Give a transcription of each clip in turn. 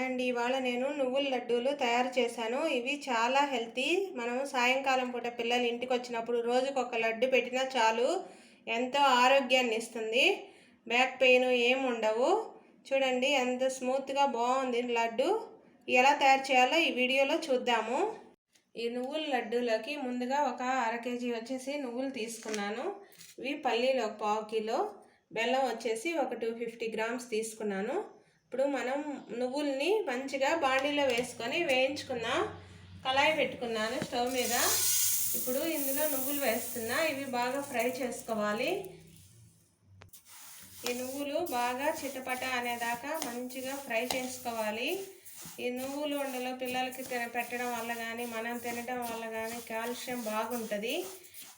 And ఇవాళ నేను నువ్వుల లడ్డూలు తయారు చేశాను. ఇవి చాలా హెల్తీ. మనం సాయంకాలం పూట పిల్లలు ఇంటికి వచ్చినప్పుడు రోజుకు ఒక లడ్డు పెట్టినా చాలు ఎంతో ఆరోగ్యాన్ని ఇస్తుంది. బ్యాక్ పెయిన్ ఏం ఉండవు. చూడండి ఎంత స్మూత్గా బాగుంది లడ్డు. ఎలా తయారు చేయాలో ఈ వీడియోలో చూద్దాము. ఈ నువ్వుల లడ్డూలోకి ముందుగా ఒక అర కేజీ వచ్చేసి నువ్వులు తీసుకున్నాను. ఇవి పల్లీలు ఒక పావు కిలో. బెల్లం వచ్చేసి ఒక టూ ఫిఫ్టీ గ్రామ్స్ తీసుకున్నాను. ఇప్పుడు మనం నువ్వుల్ని మంచిగా బాండీలో వేసుకొని వేయించుకున్నా కళాయి పెట్టుకున్నాను స్టవ్ మీద. ఇప్పుడు ఇందులో నువ్వులు వేస్తున్నా ఇవి బాగా ఫ్రై చేసుకోవాలి. ఈ నువ్వులు బాగా చిటపట అనేదాకా మంచిగా ఫ్రై చేసుకోవాలి. ఈ నువ్వులు ఉండలో పిల్లలకి తిన పెట్టడం వల్ల కానీ మనం తినడం వల్ల కానీ కాల్షియం బాగుంటుంది.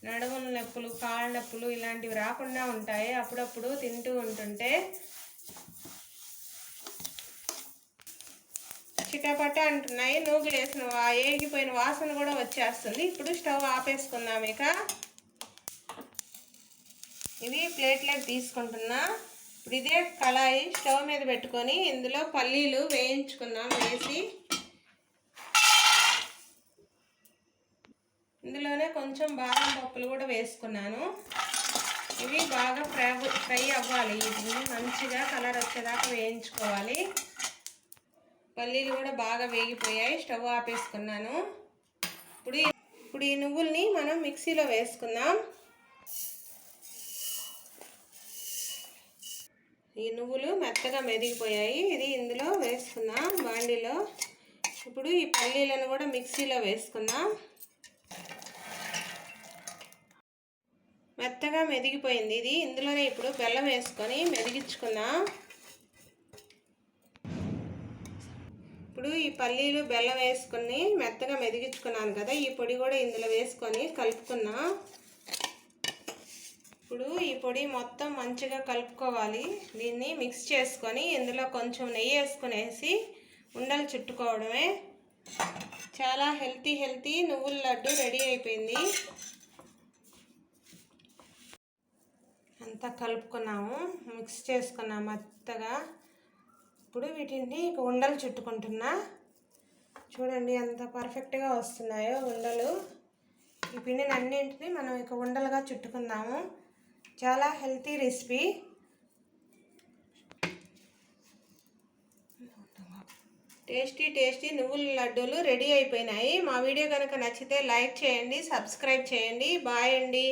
నడుముల నొప్పులు కాళ్ళ నొప్పులు ఇలాంటివి రాకుండా ఉంటాయి. అప్పుడప్పుడు తింటూ ఉంటుంటే చిటపట అంటున్నాయి నూగులు వేసిన ఏగిపోయిన వాసన కూడా వచ్చేస్తుంది. ఇప్పుడు స్టవ్ ఆపేసుకుందాం ఇక. ఇది ప్లేట్లకు తీసుకుంటున్నా. ఇప్పుడు ఇదే కళాయి స్టవ్ మీద పెట్టుకొని ఇందులో పల్లీలు వేయించుకుందాం వేసి. ఇందులోనే కొంచెం బాదం పప్పులు కూడా వేసుకున్నాను. ఇవి బాగా ఫ్రై ఫ్రై అవ్వాలి. ఇది మంచిగా కలర్ వచ్చేదాకా వేయించుకోవాలి. పల్లీలు కూడా బాగా వేగిపోయాయి. స్టవ్ ఆపేసుకున్నాను. ఇప్పుడు ఇప్పుడు ఈ నువ్వుల్ని మనం మిక్సీలో వేసుకుందాం. ఈ నువ్వులు మెత్తగా మెదిగిపోయాయి. ఇది ఇందులో వేసుకుందాం బాండీలో. ఇప్పుడు ఈ పల్లీలను కూడా మిక్సీలో వేసుకుందాం. మెత్తగా మెదిగిపోయింది ఇది. ఇందులోనే ఇప్పుడు బెల్లం వేసుకొని మెదిగించుకుందాం. ఇప్పుడు ఈ పల్లీలు బెల్లం వేసుకొని మెత్తగా మెదిగించుకున్నాను కదా ఈ పొడి కూడా ఇందులో వేసుకొని కలుపుకున్నా ఇప్పుడు ఈ పొడి మొత్తం మంచిగా కలుపుకోవాలి. దీన్ని మిక్స్ చేసుకొని ఇందులో కొంచెం నెయ్యి వేసుకునేసి ఉండలు చుట్టుకోవడమే. చాలా హెల్తీ హెల్తీ నువ్వుల లడ్డు రెడీ అయిపోయింది. అంతా కలుపుకున్నాము మిక్స్ చేసుకున్నాము మెత్తగా. ఇప్పుడు వీటిని ఉండలు చుట్టుకుంటున్నా. చూడండి ఎంత పర్ఫెక్ట్గా వస్తున్నాయో ఉండలు. ఈ పిండిని అన్నింటినీ మనం ఇక ఉండలుగా చుట్టుకుందాము. చాలా హెల్తీ రెసిపీ. టేస్టీ టేస్టీ నువ్వుల లడ్డూలు రెడీ అయిపోయినాయి. మా వీడియో కనుక నచ్చితే లైక్ చేయండి సబ్స్క్రైబ్ చేయండి. బాయ్ అండి.